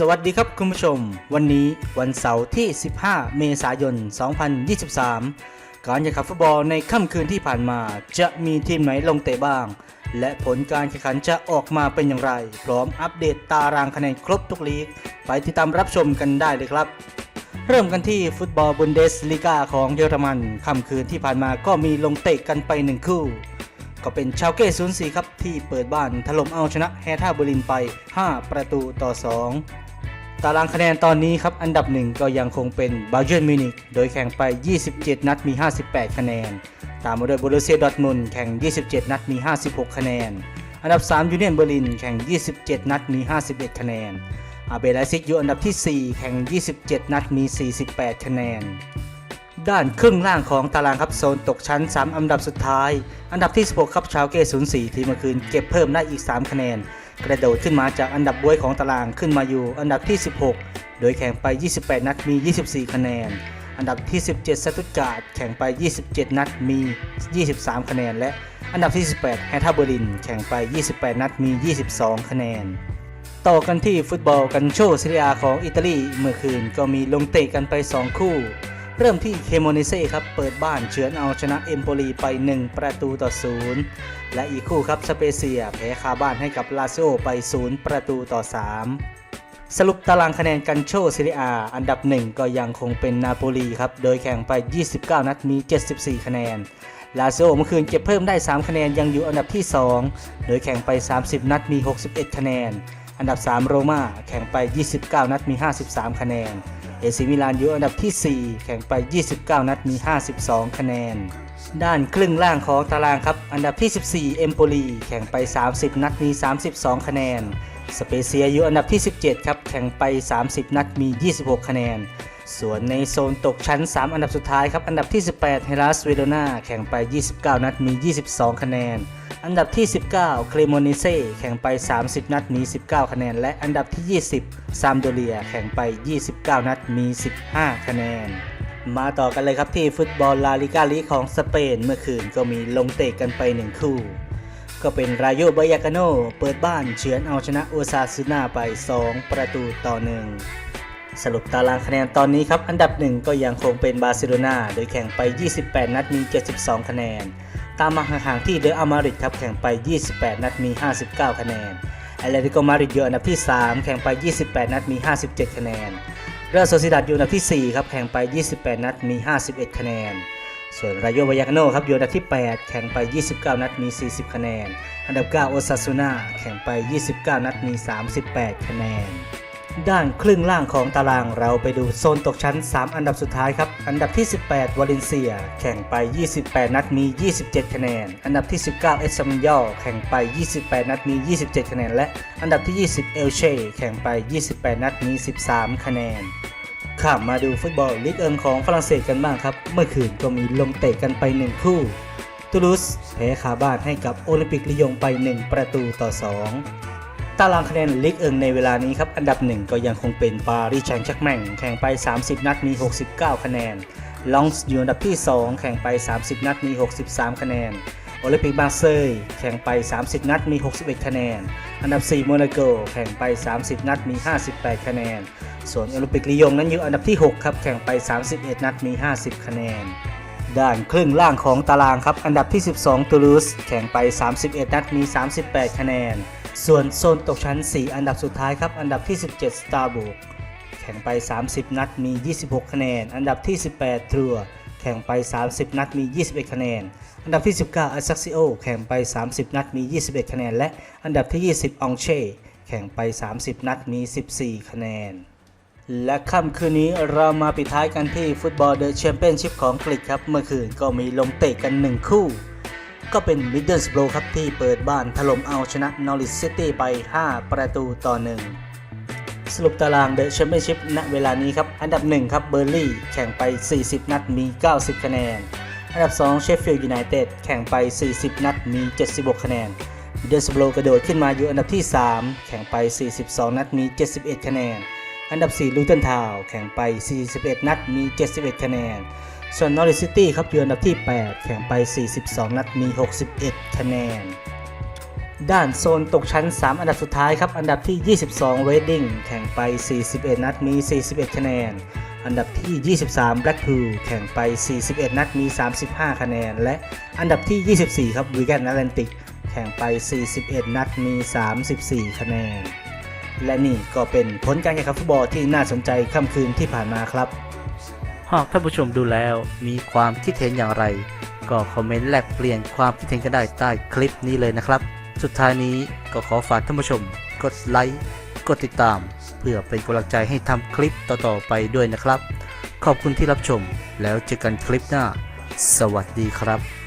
สวัสดีครับคุณผู้ชม วันนี้วันเสาร์ที่ 15 เมษายน 2023 การแข่งขันฟุตบอลในค่ำคืนที่ผ่านมา จะมีทีมไหนลงเตะบ้าง และผลการแข่งขันจะออกมาเป็นอย่างไร พร้อมอัปเดตตารางคะแนนครบทุกลีก ไปติดตามรับชมกันได้เลยครับ เริ่มกันที่ฟุตบอลบุนเดสลีกาของเยอรมันค่ำคืนที่ผ่านมาก็มีลงเตะกันไปหนึ่งคู่ก็เป็นชาวเก้04ครับ ที่เปิดบ้านถล่มเอาชนะแฮท่าเบอร์ลินไป 5 ประตูต่อ 2 ตารางคะแนนตอนนี้ครับ อันดับหนึ่งก็ยังคงเป็นบาเ e ร์นมิวนิกโดยแข่งไป 27 นัดมี 58 คะแนน ตามมาด้วยบรูเซียดอร์ทมุนแข่ง 27 นัดมี 56 คะแนน อันดับ3ยูเนียนเบอร์ลินแข่ง 27 นัดมี 51 คะแนน อาเบไลซิกอยู่อันดับที่ 4 แข่ง 27 นัดมี 48 คะแนน ด้านครึ่งล่างของตารางครับโซนตกชั้น 3 อันดับสุดท้าย อันดับที่ 16 ครับชาวเก้04 ที่เมื่อคืนเก็บเพิ่มได้อีก 3 คะแนน กระโดดขึ้นมาจากอันดับบวยของตารางขึ้นมาอยู่อันดับที่ 16 โดยแข่งไป 28 นัดมี 24 คะแนน อันดับที่ 17สตุตการ์ดแข่งไป 27 นัดมี 23 คะแนน และอันดับที่ 18 แฮทาเบอริน แข่งไป 28 นัดมี 22 คะแนน ต่อกันที่ฟุตบอลกันโชซีเรียของอิตาลีเมื่อคืนก็มีลงเตะกันไป 2 คู่ เริ่มที่เคโมเนเซ่ครับ เปิดบ้านเฉือนเอาชนะเอมโปลีไป 1 ประตูต่อ 0 และอีกคู่ครับสเปเซียแพ้คาบ้านให้กับลาซิโอไป 0 ประตูต่อ 3 สรุปตารางคะแนนกันโชซีเรียอันดับ 1 ก็ยังคงเป็นนาโปลีครับ โดยแข่งไป 29 นัดมี 74 คะแนนลาซิโอเมื่อคืนเก็บเพิ่มได้ 3 คะแนนยังอยู่อันดับที่ 2 โดยแข่งไป 30 นัดมี 61 คะแนน อันดับ 3 โรม่าแข่งไป 29 นัดมี 53 คะแนน เอซิมิลานอยู่อันดับที่ 4 แข่งไป 29 นัดมี 52 คะแนน ด้านครึ่งล่างของตารางครับ อันดับที่ 14 เอมโปลีแข่งไป 30 นัดมี 32 คะแนน สเปเซียอยู่อันดับที่ 17 ครับ แข่งไป 30 นัดมี 26 คะแนน ส่วนในโซนตกชั้น 3 อันดับสุดท้ายครับ อันดับที่ 18เฮลัสเวโรนาแข่งไป 29 นัดมี 22 คะแนน อันดับที่ 19 เคลโมนิเซ่แข่งไป 30 นัดมี 19 คะแนน และอันดับที่ 20 ซามโดเลียแข่งไป 29 นัดมี 15 คะแนนมาต่อกันเลยครับที่ฟุตบอลลาลิกาลีของสเปนเมื่อคืนก็มีลงเตะกันไป 1 คู่ ก็เป็นรายโยบายากาโนเปิดบ้านเฉือนเอาชนะโอซาซูนาไป 2 ประตูต่อ1สรุปตารางคะแนนตอนนี้ครับ อันดับหนึ่งก็ยังคงเป็นบาร์เซโลนาโดยแข่งไป 28 นัดมี 72 คะแนน ตามมาห่างๆที่เดออามาริดครับแข่งไป 28 นัดมี 59 คะแนนแอตเลติโกมาริดอยู่อันดับที่ 3 แข่งไป 28 นัดมี 57 คะแนนเรอัลโซซิดัดอยู่อันดับที่ 4 ครับ แข่งไป 28 นัดมี 51 คะแนน ส่วนรายโยบายากาโนครับอยู่อันดับที่ 8 แข่งไป 29 นัดมี 40 คะแนน อันดับ 9 โอซาซูนาแข่งไป 29 นัดมี 38 คะแนน ด้านครึ่งล่างของตารางเราไปดูโซนตกชั้น 3 อันดับสุดท้ายครับ อันดับที่ 18 วาเลนเซีย แข่งไป 28 นัดมี 27 คะแนน อันดับที่ 19 เอสซัมยอแข่งไป 28 นัดมี 27 คะแนน และอันดับที่ 20 เอลเช่แข่งไป 28 นัดมี 13 คะแนน ข้ามมาดูฟุตบอลลีกเอิงของฝรั่งเศสกันบ้างครับ เมื่อคืนก็มีลงเตะกันไป 1 คู่ ตูลูสแพ้คาบ้านให้กับโอลิมปิกลียงไป 1 ประตูต่อ 2 ตารางคะแนนลีกเอิงในเวลานี้ครับ อันดับ 1 ก็ยังคงเป็นปารีสแชงต์แชักแม่งแข่งไป 30 นัดมี 69 คะแนน ลองส์อยู่อันดับที่ 2 แข่งไป 30 นัดมี 63 คะแนนโอลิมปิกมาร์เซยแข่งไป 30 นัดมี 61 คะแนน อันดับ 4 โมนาโก แข่งไป 30 นัดมี 58 คะแนน ส่วนโอลิมปิกลียงนั้นอยู่อันดับที่ 6 ครับ แข่งไป 31 นัดมี 50 คะแนน ด้านครึ่งล่างของตารางครับ อันดับที่ 12 ตูลูสแข่งไป 31 นัดมี 38 คะแนน ส่วนโซนตกชั้น 4 อันดับสุดท้ายครับ อันดับที่ 17 สตาร์บุกแข่งไป 30 นัดมี 26 คะแนน อันดับที่ 18 ทรัวแข่งไป 30 นัดมี 21 คะแนน อันดับที่ 19อาซักซิโอ แข่งไป 30 นัดมี 21 คะแนน และอันดับที่ 20องเช่ แข่งไป 30 นัดมี 14 คะแนน และค่ำคืนนี้เรามาปิดท้ายกันที่ฟุตบอลเดอะแชมเปี้ยนชิพของอังกฤษครับ เมื่อคืนก็มีลงเตะกัน 1 คู่ ก็เป็นมิดเดิลสโบรครับที่เปิดบ้านถล่มเอาชนะนอริสซิตี้ไป 5 ประตูต่อ 1 สรุปตารางเดอะแชมเปี้ยนชิพณเวลานี้ครับ อันดับ 1 ครับเบอร์ลี่แข่งไป 40 นัดมี 90 คะแนน อันดับ 2 เชฟฟิลด์ยูไนเต็ดแข่งไป 40 นัดมี 76 คะแนนมิดเดิลสโบรกระโดดขึ้นมาอยู่อันดับที่ 3 แข่งไป 42 นัดมี 71 คะแนน อันดับ 4 ลูเทนทาวแข่งไป 41 นัด มี 71 คะแนน ส่วนนอริสซิตี้ครับอยู่อันดับที่ 8 แข่งไป 42 นัด มี 61 คะแนน ด้านโซนตกชั้น 3 อันดับสุดท้ายครับ อันดับที่ 22 Reading แข่งไป 41 นัด มี 41 คะแนน อันดับที่ 23 Blackpool แข่งไป 41 นัด มี 35 คะแนน และอันดับที่ 24 ครับ Wigan Atlantic แข่งไป 41 นัด มี 34 คะแนน และนี่ก็เป็นผลการแข่งขันฟุตบอลที่น่าสนใจค่ำคืนที่ผ่านมาครับ หากท่านผู้ชมดูแล้วมีความคิดเห็นอย่างไร ก็คอมเมนต์แลกเปลี่ยนความคิดเห็นกันได้ใต้คลิปนี้เลยนะครับ สุดท้ายนี้ก็ขอฝากท่านผู้ชม กดไลค์กดติดตาม เพื่อเป็นกำลังใจให้ทำคลิปต่อๆไปด้วยนะครับ ขอบคุณที่รับชมแล้วเจอกันคลิปหน้า สวัสดีครับ